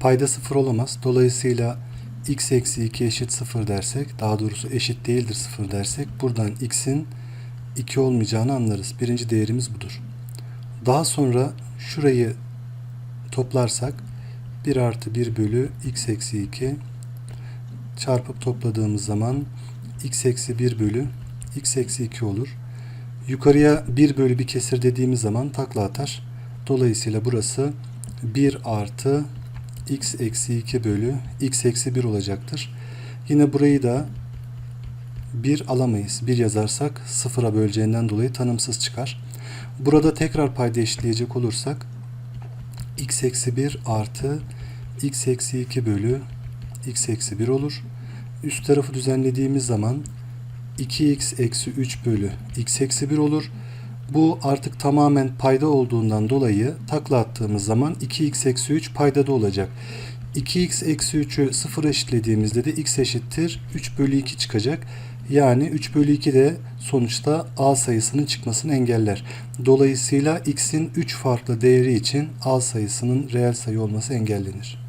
Payda sıfır olamaz. Dolayısıyla x eksi 2 eşit 0 dersek, daha doğrusu eşit değildir 0 dersek buradan x'in 2 olmayacağını anlarız. Birinci değerimiz budur. Daha sonra şurayı toplarsak 1 artı 1 bölü x eksi 2 çarpıp topladığımız zaman x eksi 1 bölü x eksi 2 olur. Yukarıya 1 bölü bir kesir dediğimiz zaman takla atar. Dolayısıyla burası 1 artı x eksi 2 bölü x eksi 1 olacaktır. Yine burayı da 1 alamayız. 1 yazarsak sıfıra böleceğinden dolayı tanımsız çıkar. Burada tekrar payda eşitleyecek olursak x eksi 1 artı x eksi 2 bölü x eksi 1 olur. Üst tarafı düzenlediğimiz zaman 2x eksi 3 bölü x eksi 1 olur. Bu artık tamamen payda olduğundan dolayı takla attığımız zaman 2x eksi 3 paydada olacak. 2x eksi 3'ü 0 eşitlediğimizde de x eşittir 3 bölü 2 çıkacak. Yani 3 bölü 2 de sonuçta a sayısının çıkmasını engeller. Dolayısıyla x'in 3 farklı değeri için a sayısının reel sayı olması engellenir.